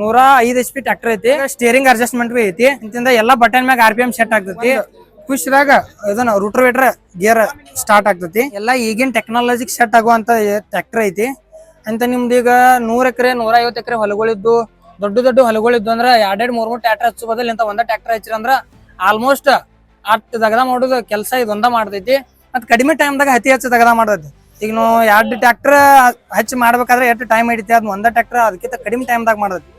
ನೂರ ಐದ್ H P tractor ಐತಿ. ಸ್ಟೇರಿಂಗ್ ಅಡ್ಜಸ್ಟ್ಮೆಂಟ್ ಬಿ ಐತಿ. ಇಂತಿಂದ ಎಲ್ಲಾ ಬಟನ್ ಮ್ಯಾಗ ಆರ್ ಪಿ ಎಂ ಸೆಟ್ ಆಗ್ತೈತಿ. ಖುಷಿದಾಗ ಇದನ್ನ ವೇಟರ್ ಗೇರ್ ಸ್ಟಾರ್ಟ್ ಆಗ್ತೈತಿ. ಎಲ್ಲಾ ಈಗಿನ ಟೆಕ್ನಾಲಜಿ ಸೆಟ್ ಆಗುವಂತ ಟ್ರಾಕ್ಟರ್ ಐತಿ. ಅಂತ ನಿಮ್ದು ಈಗ ನೂರ ಎಕರೆ ನೂರ ಐವತ್ತು ಎಕರೆ ಹೊಲಗಳಿದ್ದು ದೊಡ್ಡ ದೊಡ್ಡ ಹೊಲಗಳಿದ್ದು ಅಂದ್ರೆ ಎರಡೆರಡು ಮೂರ್ ಮೂರ್ ಟ್ರಾಕ್ಟರ್ ಹಚ್ಚು ಬದಲ್ ಇಂತ ಒಂದ ಟ್ರಾಕ್ಟರ್ ಹಚ್ಚಿರ ಅಂದ್ರ ಆಲ್ಮೋಸ್ಟ್ ಅಟ್ ತಗದ ಮಾಡೋದು ಕೆಲಸ ಇದೊಂದ ಮಾಡ್ತೈತಿ. ಮತ್ ಕಡಿಮೆ ಟೈಮ್ದಾಗ ಅತಿ ಹೆಚ್ಚು ತಗದ ಮಾಡ್ತೈತಿ. ಈಗ ನಾವು ಎರಡು ಟ್ಯಾಕ್ಟರ್ ಹಚ್ಚಿ ಮಾಡ್ಬೇಕಾದ್ರೆ ಎಷ್ಟು ಟೈಮ್ ಹಿಡಿತಿ ಅದ್ ಒಂದ ಟ್ಯಾಕ್ಟರ್ ಅದಕ್ಕಿಂತ ಕಡಿಮೆ ಟೈಮ್ದಾಗ ಮಾಡ್ತೈತಿ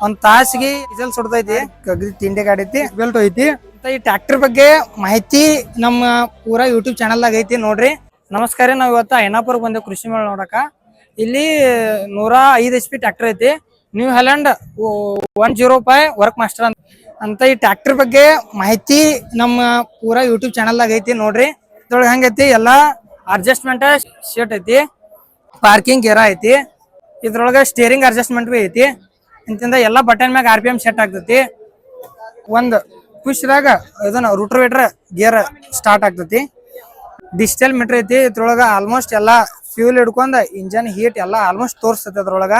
ಒಂದ್ ತಾಸಿಗೆ ಡೀಸೆಲ್ ಸುಡ್ತೈತಿ ಕಗ್ರಿ ತಿಂಡಿ ಗಾಡೈತಿ ಬೆಲ್ಟ್ ಐತಿ. ಈ ಟ್ಯಾಕ್ಟರ್ ಬಗ್ಗೆ ಮಾಹಿತಿ ನಮ್ಮ ಪೂರಾ ಯೂಟ್ಯೂಬ್ ಚಾನಲ್ದಾಗ ಐತಿ ನೋಡ್ರಿ. ನಮಸ್ಕಾರ ನಾವ್ ಇವತ್ತ ಐನಾಪುರ್ ಬಂದೆ ಕೃಷಿ ಮೇಳ ನೋಡಕ. ಇಲ್ಲಿ ನೂರ ಐದ್ ಎಚ್ ಪಿ ಟ್ಯಾಕ್ಟರ್ ಐತಿ. New Holland one zero five work master ಅಂತ. ಅಂತ ಈ ಟ್ಯಾಕ್ಟರ್ ಬಗ್ಗೆ ಮಾಹಿತಿ ನಮ್ಮ ಪೂರಾ ಯೂಟ್ಯೂಬ್ ಚಾನಲ್ದಾಗ ಐತಿ ನೋಡ್ರಿ. ಇದ್ರೊಳಗೆ ಹೆಂಗೈತಿ? ಎಲ್ಲಾ ಅಡ್ಜಸ್ಟ್ಮೆಂಟ್ ಶೀಟ್ ಐತಿ ಪಾರ್ಕಿಂಗ್ ಗೇರ ಐತಿ, ಇದ್ರೊಳಗೆ ಸ್ಟೇರಿಂಗ್ ಅಡ್ಜಸ್ಟ್ಮೆಂಟ್ ಬಿ ಐತಿ. ಇಂತಿಂದ ಎಲ್ಲಾ ಬಟನ್ ಮ್ಯಾಗ ಆರ್ ಪಿ ಎಂ ಸೆಟ್ ಆಗ್ತೈತಿ. ಒಂದ್ ಖುಷಿದಾಗ ಇದನ್ನ ರೂಟ್ರವೇಟ್ರ್ ಗೇರ್ ಸ್ಟಾರ್ಟ್ ಆಗ್ತೈತಿ. ಡಿಜಿಟಲ್ ಮೀಟರ್ ಐತಿ, ಇದ್ರೊಳಗ ಆಲ್ಮೋಸ್ಟ್ ಎಲ್ಲ ಫ್ಯೂಲ್ ಹಿಡ್ಕೊಂಡ್ ಇಂಜನ್ ಹೀಟ್ ಎಲ್ಲ ಆಲ್ಮೋಸ್ಟ್ ತೋರಿಸ್ತೈತಿ ಅದ್ರೊಳಗ.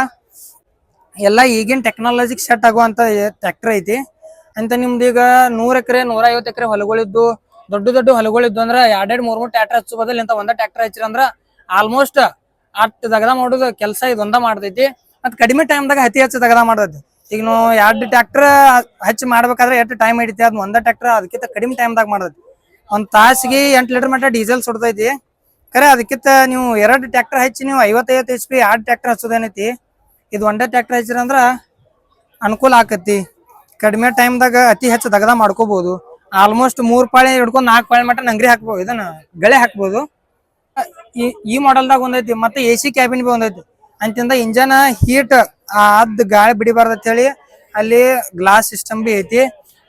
ಎಲ್ಲ ಈಗಿನ ಟೆಕ್ನಾಲಜಿ ಸೆಟ್ ಆಗುವಂತ ಟ್ರ್ಯಾಕ್ಟರ್ ಐತಿ. ಅಂತ ನಿಮ್ದು ಈಗ ನೂರ್ ಎಕರೆ ನೂರ ಐವತ್ತು ಎಕರೆ ಹೊಲಗಳಿದ್ದು ದೊಡ್ಡ ದೊಡ್ಡ ಹೊಲಗಳು ಇದ್ದು ಅಂದ್ರ ಎರಡೆರಡು ಮೂರ್ ಮೂರ್ ಟ್ರ್ಯಾಕ್ಟರ್ ಹಚ್ಚು ಬದಲ್ ಇಂತ ಒಂದ ಟ್ರ್ಯಾಕ್ಟರ್ ಹಚ್ಚಿರ ಅಂದ್ರ ಆಲ್ಮೋಸ್ಟ್ ಅಟ್ ದಗದ ಮಾಡೋದು ಕೆಲಸ ಇದೊಂದ ಮಾಡ್ತೈತಿ. ಮತ್ ಕಡಿಮೆ ಟೈಮ್ ದಾಗ ಅತಿ ಹೆಚ್ಚು ದಗದ ಮಾಡ್ತೈತಿ. ಈಗ ನಾವು ಎರಡು ಟ್ರ್ಯಾಕ್ಟರ್ ಹಚ್ಚಿ ಮಾಡ್ಬೇಕಾದ್ರೆ ಎಷ್ಟು ಟೈಮ್ ಹಿಡಿತಿ ಅದ್ ಒಂದ ಟ್ರ್ಯಾಕ್ಟರ್ ಅದಕ್ಕಿಂತ ಕಡಿಮೆ ಟೈಮ್ ದಾಗ ಮಾಡ್ತೈತಿ. ಒಂದ್ ತಾಸಿಗೆ ಎಂಟ್ ಲೀಟರ್ ಮಟ್ಟ ಡೀಸೆಲ್ ಸುಡ್ತೈತಿ. ಖರೆ ಅದಕ್ಕಿಂತ ನೀವು ಎರಡು ಟ್ರ್ಯಾಕ್ಟರ್ ಹಚ್ಚಿ ನೀವು ಐವತ್ತೈವತ್ತು ಎಚ್ ಪಿ ಎರಡು ಟ್ರ್ಯಾಕ್ಟರ್ ಹಚ್ಚೋದೇನೈತಿ ಇದು ಒಂದೇ ಟ್ರ್ಯಾಕ್ಟರ್ ಹಚ್ಚಿರ ಅಂದ್ರ ಅನುಕೂಲ ಆಕತಿ. ಕಡಿಮೆ ಟೈಮ್ದಾಗ ಅತಿ ಹೆಚ್ಚು ದಗದ ಮಾಡ್ಕೋಬಹುದು ಆಲ್ಮೋಸ್ಟ್ ಮೂರ್ ಪಾಳಿ ಹಿಡ್ಕೊಂಡು ನಾಲ್ಕು ಪಾಳಿ ಮಟ್ಟ ನಂಗ್ರಿ ಹಾಕ್ಬೋದು ಇದನ್ನ ಗಳೆ ಹಾಕ್ಬೋದು. ಈ ಈ ಮಾಡೆಲ್ದಾಗ ಒಂದೈತಿ ಮತ್ತೆ ಎ ಸಿ ಕ್ಯಾಬಿನ್ ಬಿ ಒಂದೈತಿ. ಅಂತಿಂದ ಇಂಜನ್ ಹೀಟ್ ಅದ್ ಗಾಳಿ ಬಿಡಿಬಾರ್ದು ಅಂತ ಹೇಳಿ ಅಲ್ಲಿ ಗ್ಲಾಸ್ ಸಿಸ್ಟಮ್ ಬಿ ಐತಿ.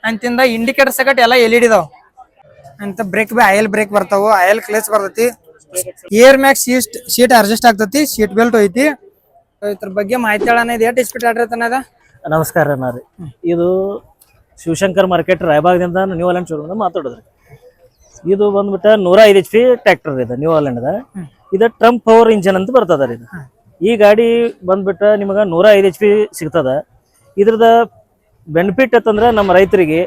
ಅಂತಿಂದ ಇಂಡಿಕೇಟರ್ ಸಕಟ್ ಎಲ್ಲ ಎಲ್ ಇದಾವ ಅಂತ ಬ್ರೇಕ್ ಬಿ ಆಯಲ್ ಬ್ರೇಕ್ ಬರ್ತಾವು ಆಯಲ್ ಕ್ಲೇಸ್ ಬರ್ತೈತಿ. ಏರ್ ಮ್ಯಾಕ್ ಸೀಟ್ ಸೀಟ್ ಅಡ್ಜಸ್ಟ್ ಆಗ್ತೈತಿ ಸೀಟ್ ಬೆಲ್ಟ್ ಐತಿ. ಇದ್ರ ಬಗ್ಗೆ ಮಾಹಿತಿ ಹೇಳೋಣ ಇದು ಎಷ್ಟು ಸ್ಪೀಡ್ ಆಡ್ರತನ ನಮಸ್ಕಾರ ಅಣ್ಣ ರೀ. ಇದು ಶಿವಶಂಕರ್ ಮಾರ್ಕೆಟ್ ರಾಯಬಾಗದಿಂದ ನ್ಯೂ ಹಾಲೆಂಡ್ ಶೋರೂಮ್ ಮಾತಾಡೋದ್ರಿ. ಇದು ಬಂದ್ಬಿಟ್ಟು ನೂರ ಐದು ಎಚ್ ಪಿ ಟ್ರ್ಯಾಕ್ಟರ್ ಇದೆ ನ್ಯೂ ಹಾಲೆಂಡ್ ಇದು ಟ್ರಂಪ್ ಪವರ್ ಇಂಜನ್ ಅಂತ ಬರ್ತದ ರೀ ಇದು. ಈ ಗಾಡಿ ಬಂದ್ಬಿಟ್ಟು ನಿಮಗೆ ನೂರ ಐದು ಎಚ್ ಪಿ ಸಿಗ್ತದ. ಇದ್ರದ ಬೆನಿಫಿಟ್ ಅಂತಂದ್ರೆ ನಮ್ಮ ರೈತರಿಗೆ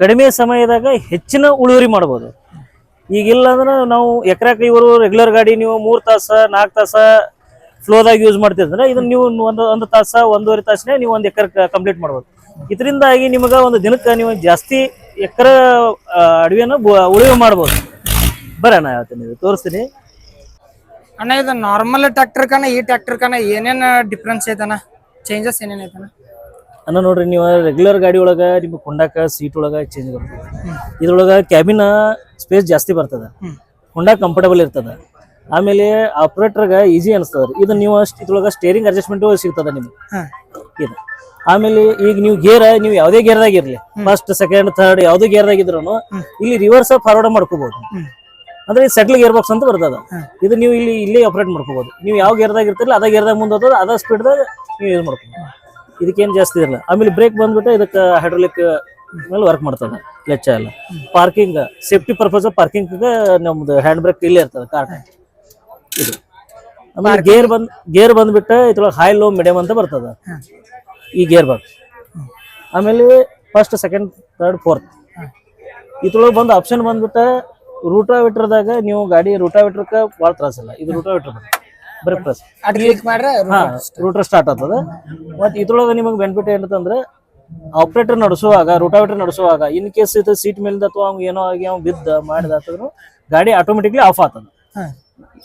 ಕಡಿಮೆ ಸಮಯದಾಗ ಹೆಚ್ಚಿನ ಉಳುವರಿ ಮಾಡ್ಬೋದು. ಈಗಿಲ್ಲ ಅಂದ್ರೆ ನಾವು ಎಕರೆಕ ಇವರು ರೆಗ್ಯುಲರ್ ಗಾಡಿ ನೀವು ಮೂರು ತಾಸ ನಾಲ್ಕು ತಾಸ ಫ್ಲೋದಾಗ ಯೂಸ್ ಮಾಡ್ತಿದ್ರೆ. ಇದನ್ನ ನೀವು ಒಂದು ಒಂದು ತಾಸ ಒಂದೂವರೆ ತಾಸನೇ ನೀವು ಒಂದು ಎಕರೆ ಕಂಪ್ಲೀಟ್ ಮಾಡ್ಬೋದು. ಇದರಿಂದಾಗಿ ನಿಮಗೆ ಒಂದು ದಿನಕ್ಕೆ ನೀವು ಜಾಸ್ತಿ ಎಕರ ಅಡವಿಯನ್ನು ಉಳಿವೆ ಮಾಡ್ಬೋದು. ಬರ ನಾ ಹೇಳ್ತೀನಿ ನೀವು ತೋರಿಸ್ತೀನಿ. ಅಣ್ಣ ಇದು ನಾರ್ಮಲ್ ಟ್ರ್ಯಾಕ್ಟರ್ ಕಣ ಈ ಟ್ರ್ಯಾಕ್ಟರ್ ಕಣ ಏನೇನು ಡಿಫ್ರೆನ್ಸ್ ಐತನ ಚೇಂಜಸ್ ಏನೇನು ಐತನ ಅನ್ನ ನೋಡ್ರಿ ನೀವು ರೆಗ್ಯುಲರ್ ಗಾಡಿ ಒಳಗೆ ನಿಮ್ಗೆ ಕೊಂಡಾಕ ಸೀಟ್ ಒಳಗೆ ಚೇಂಜ್ ಬರ್ತದೆ. ಇದ್ರೊಳಗೆ ಕ್ಯಾಬಿನ ಸ್ಪೇಸ್ ಜಾಸ್ತಿ ಬರ್ತದೆ. ಹೊಂಡಾ ಕಂಫರ್ಟಬಲ್ ಇರ್ತದೆ. ಆಮೇಲೆ ಆಪ್ರೇಟರ್ಗೆ ಈಸಿ ಅನಿಸ್ತದ್ರಿ. ಇದು ನೀವು ಅಷ್ಟು ಇದ್ರೊಳಗೆ ಸ್ಟೇರಿಂಗ್ ಅಡ್ಜಸ್ಟ್ಮೆಂಟು ಸಿಗ್ತದೆ ನಿಮ್ಗೆ. ಇದು. ಆಮೇಲೆ ಈಗ ನೀವು ಗೇರ್ ನೀವು ಯಾವ್ದೇ ಗೇರ್ದಾಗ ಇರ್ಲಿ. ಫಸ್ಟ್ ಸೆಕೆಂಡ್ ಥರ್ಡ್ ಯಾವ್ದೇ ಗೇರ್ದಾಗ ಇದ್ರು ಇಲ್ಲಿ ರಿವರ್ಸ್ ಫಾರ್ವರ್ಡ್ ಮಾಡ್ಕೋಬಹುದು ಅಂದ್ರೆ ಸೆಟ್ಲ್ ಗೇರ್ ಬಾಕ್ಸ್ ಅಂತ ಬರ್ತದ. ಇದು ನೀವು ಇಲ್ಲಿ ಇಲ್ಲೇ ಆಪರೇಟ್ ಮಾಡ್ಕೋಬಹುದು ನೀವು ಯಾವ ಗೇರ್ದಾಗ ಇರ್ತಿರಲ್ಲ ಅದ ಗೇರ್ದಾಗ ಮುಂದೆ ಹೋದ ಅದ ಸ್ಪೀಡ್ದಾಗ ನೀವು ಯೂಸ್ ಮಾಡ್ಕೋಬಹುದು ಇದಕ್ಕೇನ್ ಜಾಸ್ತಿ ಇರಲ್ಲ. ಆಮೇಲೆ ಬ್ರೇಕ್ ಬಂದ್ಬಿಟ್ಟು ಇದಕ್ಕೆ ಹೈಡ್ರೋಲಿಕ್ ಮೇಲೆ ವರ್ಕ್ ಮಾಡ್ತದೆ ಕ್ಲಚ್ ಎಲ್ಲ. ಪಾರ್ಕಿಂಗ್ ಸೇಫ್ಟಿ ಪರ್ಪಸ್ ಪಾರ್ಕಿಂಗ್ ನಮ್ದು ಹ್ಯಾಂಡ್ ಬ್ರೇಕ್ ಇಲ್ಲೇ ಇರ್ತದೆ ಕಾರ್ ಇದು ಆಮೇಲೆ ಗೇರ್ ಬಂದ್ ಗೇರ್ ಬಂದ್ಬಿಟ್ಟು ಇದ್ರೊಳಗೆ ಹೈ ಲೋ ಮೀಡಿಯಂ ಅಂತ ಬರ್ತದ. ಈ ಗೇರ್ ಬಾಕ್ಸ್ ಆಮೇಲೆ ಫಸ್ಟ್ ಸೆಕೆಂಡ್ ಥರ್ಡ್ ಫೋರ್ತ್ ಇದ್ರೊಳಗೆ ಬಂದು ಆಪ್ಷನ್ ಬಂದ್ಬಿಟ್ಟು ರೂಟಾವೇಟ್ರದಾಗ ನೀವು ಗಾಡಿ ರೂಟಾವೇಟ್ರಕ್ಕೆ ಭಾಳ ತ್ರಾಸಿಲ್ಲ ಇದು ರೂಟಾವೇಟ್ರ್ ಬಂದು ಬರೀ ಮಾಡ್ರೆ ಹಾಂ ರೂಟರ್ ಸ್ಟಾರ್ಟ್ ಆಗ್ತದೆ. ಮತ್ತು ಇದ್ರೊಳಗೆ ನಿಮಗೆ ಬೆನಿಫಿಟ್ ಏನಂತಂದ್ರೆ ಆಪ್ರೇಟರ್ ನಡೆಸುವಾಗ ರೂಟಾವೇಟರ್ ನಡೆಸುವಾಗ ಇನ್ ಕೇಸ್ ಇದು ಸೀಟ್ ಮೇಲಿಂದ ಅಥವಾ ಅವ್ನು ಏನೋ ಆಗಿ ಅವ್ನು ಬಿದ್ದ ಮಾಡಿದ ಆತದ್ರು ಗಾಡಿ ಆಟೋಮೆಟಿಕ್ಲಿ ಆಫ್ ಆತದ.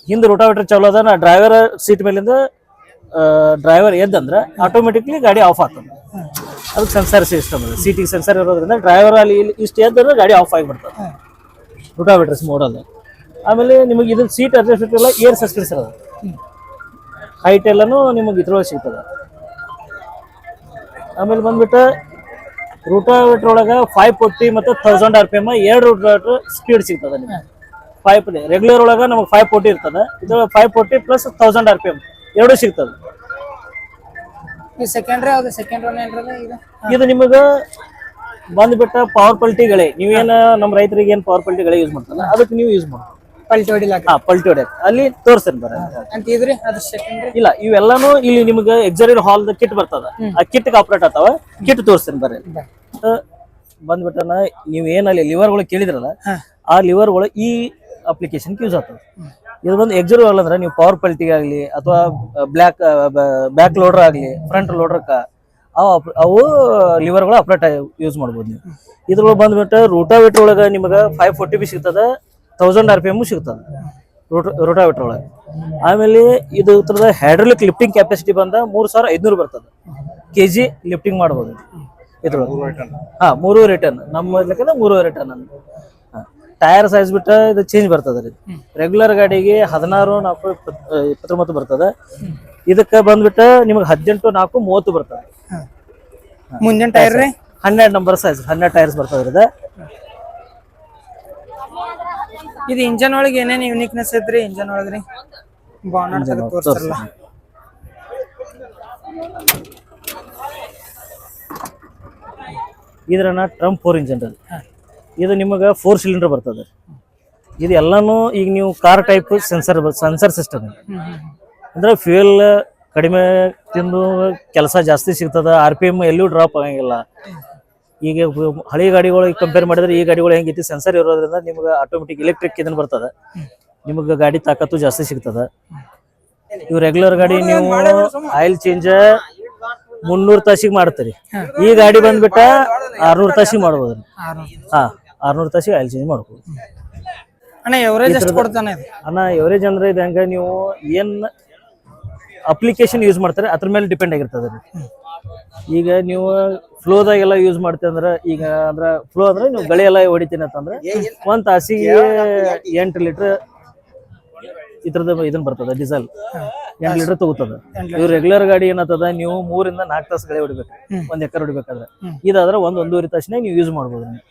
ಹಿಂದೆ ರೂಟಾವೇಟರ್ ಚಾಲೂ ಅದ ನಾ ಡ್ರೈವರ್ ಸೀಟ್ ಮೇಲಿಂದ ಡ್ರೈವರ್ ಎದ್ದಂದ್ರೆ ಆಟೋಮೆಟಿಕ್ಲಿ ಗಾಡಿ ಆಫ್ ಆಗ್ತದೆ. ಅದಕ್ಕೆ ಸೆನ್ಸರ್ ಸಿಸ್ಟಮ್ ಇದೆ ಸೀಟಿಗೆ ಸೆನ್ಸರ್ ಇರೋದ್ರಿಂದ ಡ್ರೈವರ್ ಅಲ್ಲಿ ಇಲ್ಲಿ ಇಷ್ಟು ಎದ್ದಂದ್ರೆ ಗಾಡಿ ಆಫ್ ಆಗಿಬಿಡ್ತದೆ ರೂಟಾವೇಟರ್ಸ್ ಮೋಡಲ್ಲಿ ಆಮೇಲೆ ನಿಮಗೆ ಇದು ಸೀಟ್ ಅಡ್ಜಸ್ಟ್ ಎಲ್ಲ ಏರ್ ಸಸ್ಪೆನ್ಸರ್ ಅದ ಹೈಟ್ ಎಲ್ಲನೂ ನಿಮಗೆ ಇದ್ರೊಳಗೆ ಸಿಗ್ತದೆ. ಆಮೇಲೆ ಬಂದ್ಬಿಟ್ಟು ರೂಟಾವೇಟ್ರ್ ಒಳಗೆ ಫೈವ್ ಫೋರ್ಟಿ ಮತ್ತು ತೌಸಂಡ್ ಆರ್ ಪಿ ಎಂ ಎರಡು ರೂಟಾವೇಟ್ರ್ ಸ್ಪೀಡ್ ಸಿಗ್ತದೆ ನಿಮಗೆ. ಫೈವ್ ರೆಗ್ಯುಲರ್ ಒಳಗೆ ನಮಗೆ ಫೈವ್ ಫೋರ್ಟಿ ಇರ್ತದೆ. ಇದು five forty plus thousand R P M ಎರಡೂ ಸಿಗ್ತದೆ. ಸೆಕೆಂಡ್ರಿ ಯಾವ್ದು ಸೆಕೆಂಡ್ ಒನ್ ಏನ್ರದ ಇದು ಇದು ನಿಮಗೆ ಬಂದ್ಬಿಟ್ಟ ಪವರ್ ಪಲ್ಟಿಗಳೇ. ನೀವೇನ ನಮ್ಮ ರೈತರಿಗೆ ಏನ್ ಪವರ್ ಪಲ್ಟಿಗಳೇ ಯೂಸ್ ಮಾಡ್ತಾರೆ? ಅದಕ್ಕೆ ನೀವು ಯೂಸ್ ಮಾಡಿ ಪಲ್ಟಿ ಹೊಡಿಲಾಕ ಹಾ ಪಲ್ಟಿ ಹೊಡ್ಯಾಕ. ಅಲ್ಲಿ ತೋರಿಸ್ತಾರೆ ಬರ್ರಿ ಅಂತ ಇದ್ರಿ? ಅದ್ರ ಸೆಕೆಂಡ್ರಿ ಇಲ್ಲ ಇವೆಲ್ಲಾನು ಇಲ್ಲಿ ನಿಮ್ಗೆ ಎಕ್ಸರಿ ಹಾಲ್ ಕಿಟ್ ಬರ್ತದ. ಆ ಕಿಟ್ ಆಪರೇಟ್ ಆತಾವ ಕಿಟ್ ತೋರಿಸ್ತೇನೆ ಬರ್ರಿ ಬಂದ್ಬಿಟ್ಟನ ನೀವ್ ಏನಲ್ಲಿ ಲಿವರ್ಗಳು ಕೇಳಿದ್ರಲ್ಲ ಆ ಲಿವರ್ಗಳು ಈ ಅಪ್ಲಿಕೇಶನ್ ಯೂಸ್ ಆಗ್ತದೆ. ಇದು ಬಂದು ಎಕ್ಸರ್ವಲ್ ಅಂದ್ರೆ ನೀವು ಪವರ್ ಪಲ್ಟಿಗೆ ಆಗಲಿ ಅಥವಾ ಬ್ಲ್ಯಾಕ್ ಬ್ಯಾಕ್ ಲೋಡರ್ ಆಗಲಿ ಫ್ರಂಟ್ ಲೋಡರ್ಕ ಅವು ಅವು ಲಿವರ್ಗಳು ಅಪ್ರೇಟ್ ಯೂಸ್ ಮಾಡ್ಬೋದು ನೀವು. ಇದ್ರೊಳಗೆ ಬಂದ್ಬಿಟ್ಟು ರೂಟಾವೇಟರ್ ಒಳಗೆ ನಿಮಗೆ ಫೈವ್ ಫೋರ್ಟಿ ಬಿ ಸಿಗ್ತದ ತೌಸಂಡ್ ಆರ್ ಪಿ ಎಂ ಸಿಗ್ತದೆ ರೋಟ ರೋಟಾವೇಟರ್ ಒಳಗೆ. ಆಮೇಲೆ ಇದು ಉತ್ತರದ ಹೈಡ್ರೋಲಿಕ್ ಲಿಫ್ಟಿಂಗ್ ಕೆಪಾಸಿಟಿ ಬಂದ ಮೂರು ಸಾವಿರ ಐದ್ನೂರು ಬರ್ತದೆ. ಕೆ ಜಿ ಲಿಫ್ಟಿಂಗ್ ಮಾಡ್ಬೋದು. ಇದ್ರೊಳಗೆ. ಹಾ ಮೂರು ರಿಟರ್ನ್ ನಮ್ಮ ಲೆಕ್ಕದ ಮೂರು ರಿಟರ್ನ್ ಅಂತ ಟೈರ್ ಸೈಜ್ ಬಿಟ್ಟ ಇದು ಚೇಂಜ್ ಬರ್ತದ ರೀ. ರೆಗ್ಯುಲರ್ ಗಾಡಿಗೆ ಹದಿನಾರು ನಾಲ್ಕು ಇಪ್ಪತ್ತೊಂಬತ್ತು ಬರ್ತದ. ಇದಕ್ಕೆ ಬಂದ್ಬಿಟ್ಟು ನಿಮಗೆ ಹದಿನೆಂಟು ನಾಲ್ಕು ಮೂವತ್ತು ಬರ್ತದೆ. ಮುಂಜಾನೆ ಟೈರ್ ರೀ? ಹನ್ನೆರಡು ನಂಬರ್ ಸೈಜ್ ಹನ್ನೆರಡು ಟೈರ್ಸ್ ಬರ್ತದ ಇದು ಇದು ಇಂಜನ್ ಒಳಗೆ ಏನೇನ್ ಯೂನಿಕ್ನೆಸ್ ಐತ್ರಿ ಇಂಜನ್ ಒಳಗೆ ರೀ? ಇದ್ರ ಇದ್ರನ್ನ ಟ್ರಂಪ್ ಫೋರ್ ಇಂಜನ್ ಅದು ಇದು ನಿಮಗೆ ಫೋರ್ ಸಿಲಿಂಡರ್ ಬರ್ತದೆ. ಇದು ಎಲ್ಲಾನು ಈಗ ನೀವು car type sensor sensor system ಅಂದ್ರೆ ಫ್ಯೂಯಲ್ ಕಡಿಮೆ ತಿಂದು ಕೆಲಸ ಜಾಸ್ತಿ ಸಿಗ್ತದ ಆರ್ ಪಿ ಎಂ ಎಲ್ಲೂ ಡ್ರಾಪ್ ಆಗಂಗಿಲ್ಲ. ಈಗ ಹಳೆ ಗಾಡಿಗಳಿಗೆ ಕಂಪೇರ್ ಮಾಡಿದ್ರೆ ಈ ಗಾಡಿಗಳು ಹೆಂಗೈತಿ ಸೆನ್ಸರ್ ಇರೋದ್ರಿಂದ ನಿಮ್ಗೆ ಆಟೋಮೆಟಿಕ್ ಎಲೆಕ್ಟ್ರಿಕ್ ಇದನ್ನ ಬರ್ತದೆ. ನಿಮಗೆ ಗಾಡಿ ತಾಕತ್ತು ಜಾಸ್ತಿ ಸಿಗ್ತದ. ಇವು ರೆಗ್ಯುಲರ್ ಗಾಡಿ ನೀವು ಆಯಿಲ್ ಚೇಂಜ್ ಮುನ್ನೂರು ತಾಸಿಗೆ ಮಾಡ್ತೀರಿ. ಈ ಗಾಡಿ ಬಂದ್ಬಿಟ್ಟ ಆರ್ನೂರು ತಾಸಿಗೆ ಮಾಡ್ಬೋದು ಹಾ. ಆರ್ನೂರು ತಾಸಿಗೆ ಆಯಿಲ್ ಚೇಂಜ್ ಮಾಡ್ಬೋದು. ಅಣ್ಣ ಎವರೇಜ್ ಎಷ್ಟು ಕೊಡ್ತಾನೆ ಇದು? ಅಣ್ಣ ಎವರೇಜ್ ಅಂದ್ರೆ ಇದು ಹೆಂಗ ನೀವು ಏನ್ ಅಪ್ಲಿಕೇಶನ್ ಯೂಸ್ ಮಾಡ್ತಾರೆ ಅದ್ರ ಮೇಲೆ ಡಿಪೆಂಡ್ ಆಗಿರ್ತದೆ ರೀ ಈಗ ನೀವು ಫ್ಲೋದಾಗೆಲ್ಲ ಯೂಸ್ ಮಾಡ್ತೀವಿ ಅಂದ್ರೆ ಈಗ ಅಂದ್ರ ಫ್ಲೋ ಅಂದ್ರೆ ನೀವು ಗಳಿ ಎಲ್ಲ ಹೊಡಿತೀನಿ ಅಂತಂದ್ರೆ ಒಂದ್ ತಾಸಿಗೆ ಎಂಟು ಲೀಟರ್ ಇದ್ರದ ಇದನ್ನ ಬರ್ತದ ಡೀಸೆಲ್ ಎಂಟು ಲೀಟರ್ ತಗೋತದ. ಇವ್ ರೆಗ್ಯುಲರ್ ಗಾಡಿ ಏನತ್ತದ ನೀವು ಮೂರಿಂದ ನಾಲ್ಕು ತಾಸು ಗಳಿ ಹೊಡಿಬೇಕು. ಒಂದ್ ಎಕರೆ ಹೊಡಿಬೇಕಾದ್ರೆ. ಇದಾದ್ರೆ ಒಂದ್ ಒಂದೂವರೆ ತಾಸಿನ ನೀವು ಯೂಸ್ ಮಾಡ್ಬೋದು ನೀವು.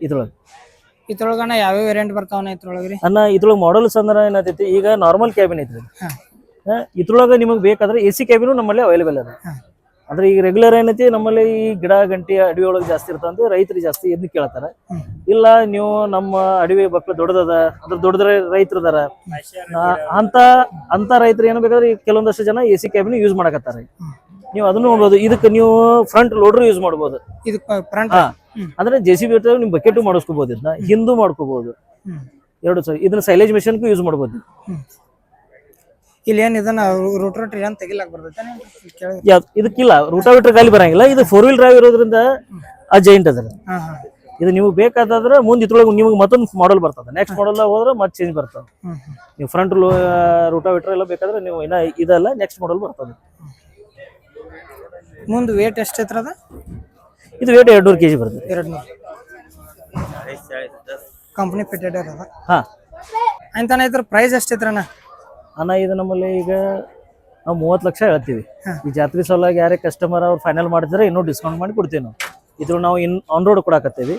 ಇದ್ರೊಳಗೆ? ಇದ್ರೊಳಗಣ ಯಾವ ವೇರಿಯಂಟ್ ಬರ್ತಾವನ ಇದ್ರೊಳಗ್ರಿ ಅಣ್ಣ ಇದ್ರೊಳಗೆ ಮಾಡಲ್ಸ್ ಅಂದ್ರೆ ಏನತೈತಿ? ಈಗ ನಾರ್ಮಲ್ ಕ್ಯಾಬಿನ್ ಐತ್ರಿ ಹಾ, ಇದ್ರೊಳಗೆ ನಿಮಗೆ ಬೇಕಾದ್ರೆ ಎ ಸಿ ಕ್ಯಾಬಿನು ನಮ್ಮಲ್ಲಿ ಅವೈಲೇಬಲ್ ಅದ. ಅಂದ್ರೆ ಈಗ ರೆಗ್ಯುಲರ್ ಏನೈತಿ ನಮ್ಮಲ್ಲಿ ಈ ಗಿಡ ಗಂಟಿ ಅಡವಿ ಒಳಗೆ ಜಾಸ್ತಿ ಇರ್ತಂದ್ರೆ ರೈತರು ಜಾಸ್ತಿ ಇದನ್ನ ಕೇಳ್ತಾರ. ಇಲ್ಲ ನೀವು ನಮ್ಮ ಅಡವಿ ಮಕ್ಳು ದೊಡ್ಡದದ ಅದ್ರ ದೊಡ್ಡದ ರೈತರು ಅದಾರ ಆ, ಅಂತ ಅಂತ ರೈತರು ಏನು ಬೇಕಾದ್ರೆ ಈಗ ಕೆಲವೊಂದಷ್ಟು ಜನ ಎ ಸಿ ಕ್ಯಾಬಿನ್ ಯೂಸ್ ಮಾಡಕತ್ತಾರ ನೀವು ಅದನ್ನು ನೋಡ್ಬೋದು. ಇದಕ್ಕೆ ನೀವು ಫ್ರಂಟ್ ಲೋಡ್ರು ಯೂಸ್ ಮಾಡ್ಬೋದು. ಇದು ಫ್ರಂಟ್ ಹಾ. ಅಂದ್ರೆ ಜೆ ಸಿ ಬಿ ನಿಮ್ ಬಕೆಟ್ ಮಾಡಿಸ್ಕೋಬಹುದು ಇದನ್ನ ಹಿಂದೂ ಮಾಡ್ಕೋಬಹುದು ಎರಡು ಸಾವಿರ ಇದನ್ನ ಸೈಲೇಜ್ ಮಿಷನ್ಗೂ ಯೂಸ್ ಮಾಡ್ಬೋದು. ಇಲ್ಲಿ ಏನ್ ಇದನ್ನ ರೂಟ್ ಏನ್ ತೆಗಿಲಾಕ್ ಬರ್ತೈತೆ ಇದಕ್ಕಿಲ್ಲ ರೂಟಾವಿಟ್ರ್ ಗಾಲಿ ಬರಂಗಿಲ್ಲ. ಇದು ಫೋರ್ ವೀಲ್ ಡ್ರೈವ್ ಇರೋದ್ರಿಂದ ಆ ಜೈಂಟ್ ಅದ್ರ ಇದು ನೀವು ಬೇಕಾದ್ರೆ ಮುಂದೆ ಇದ್ರೊಳಗೆ ನಿಮಗೆ ಮತ್ತೊಂದು ಮಾಡಲ್ ಬರ್ತದೆ. ನೆಕ್ಸ್ಟ್ ಮಾಡಲ್ ಹೋದ್ರೆ ಮತ್ತೆ ಚೇಂಜ್ ಬರ್ತದೆ. ನೀವು ಫ್ರಂಟ್ ರೂಟಾವಿಟರ್ ಎಲ್ಲ ಬೇಕಾದ್ರೆ ನೀವು ಇನ್ನ ಇದಲ್ಲ ನೆಕ್ಸ್ಟ್ ಮಾಡಲ್ ಬರ್ತದೆ. ಮುಂದೆ ವೇಟ್ ಎಷ್ಟು ಅದ? ಇದು ವೇಟ್ ಎರಡ್ನೂರು ಕೆಜಿ ಬರ್ತದೆ ಎರಡ್ ನೂರು ಕಂಪ್ನಿ ಫಿಟೆಡ್ ಅದ ಹಾ ಅಂತಾನೆ ಇದ್ರ ಪ್ರೈಸ್ ಎಷ್ಟು ಐತ್ರಣ್ಣ ಅಣ್ಣ ಇದು ನಮ್ಮಲ್ಲಿ ಈಗ ನಾವು ಮೂವತ್ತು ಲಕ್ಷ ಹೇಳ್ತೀವಿ. ಈ ಜಾತ್ರೆ ಸಲುವಾಗಿ ಯಾರೇ ಕಸ್ಟಮರ್ ಅವ್ರು ಫೈನಲ್ ಮಾಡಿದ್ರೆ ಇನ್ನೂ ಡಿಸ್ಕೌಂಟ್ ಮಾಡಿ ಕೊಡ್ತೀವಿ ನಾವು. ಇದ್ರ ನಾವು ಇನ್ ಆನ್ ರೋಡ್ ಕೊಡಾಕತ್ತೀವಿ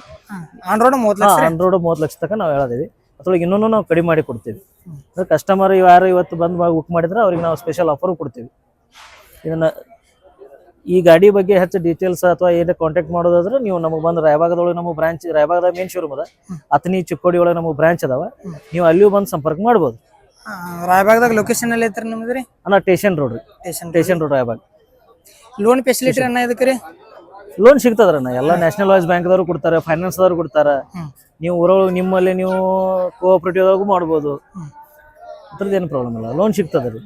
ಆನ್ ರೋಡ್ ಮೂವತ್ತು ಲಕ್ಷ ಆನ್ ರೋಡ್ ಮೂವತ್ತು ಲಕ್ಷ ತನಕ ನಾವು ಹೇಳಿದೀವಿ. ಅದ್ರೊಳಗೆ ಇನ್ನೂ ನಾವು ಕಡಿಮೆ ಮಾಡಿ ಕೊಡ್ತೀವಿ. ಕಸ್ಟಮರ್ ಯಾರು ಇವತ್ತು ಬಂದು ಬುಕ್ ಮಾಡಿದ್ರೆ ಅವ್ರಿಗೆ ನಾವು ಸ್ಪೆಷಲ್ ಆಫರ್ ಕೊಡ್ತೀವಿ. ಇದನ್ನ ಈ ಗಾಡಿ ಬಗ್ಗೆ ಹೆಚ್ಚು ಡೀಟೇಲ್ಸ್ ಅಥವಾ ಏನೇ ಕಾಂಟ್ಯಾಕ್ಟ್ ಮಾಡೋದಾದ್ರೆ ನೀವು ನಮಗೆ ಬಂದು ರಾಯಬಾಗದೊಳಗೆ ನಮ್ಮ ಬ್ರಾಂಚ್ ರಾಯಬಾಗದ ಮೇನ್ ಶೋರೂಮ್ ಅದ. ಅತನಿ ಚಿಕ್ಕೋಡಿ ಒಳಗೆ ನಮ್ಮ ಬ್ರಾಂಚ್ ಅದಾವ. ನೀವು ಅಲ್ಲಿಯೂ ಬಂದು ಸಂಪರ್ಕ ಮಾಡ್ಬೋದು. ಆ, ರಾಯಬಾಗ್ದಾಗ ಲೊಕೇಶನ್ ಅಲ್ಲಿ ಐತ್ರಿ ನಿಮ್ದು ರೀ? ಅಣ್ಣ ಟೇಷನ್ ರೋಡ್ ರೀ. Station road Raybag. Loan facility ಅಣ್ಣ ಇದಕ್ಕೆ ರೀ? ಲೋನ್ ಸಿಗ್ತದ್ರಣ್ಣ ಎಲ್ಲ ನ್ಯಾಷನಲ್ ವೈಸ್ ಬ್ಯಾಂಕ್ದವ್ರು ಕೊಡ್ತಾರೆ ಫೈನಾನ್ಸ್ದವ್ರು ಕೊಡ್ತಾರೆ. ನೀವು ಊರೊಳಗೆ ನಿಮ್ಮಲ್ಲಿ ನೀವು ಕೋಆಪರೇಟಿವ್ದಾಗೂ ಮಾಡ್ಬೋದು. ಅದ್ರದ್ದು ಏನು ಪ್ರಾಬ್ಲಮ್ ಇಲ್ಲ. ಲೋನ್ ಸಿಗ್ತದೆ ರೀ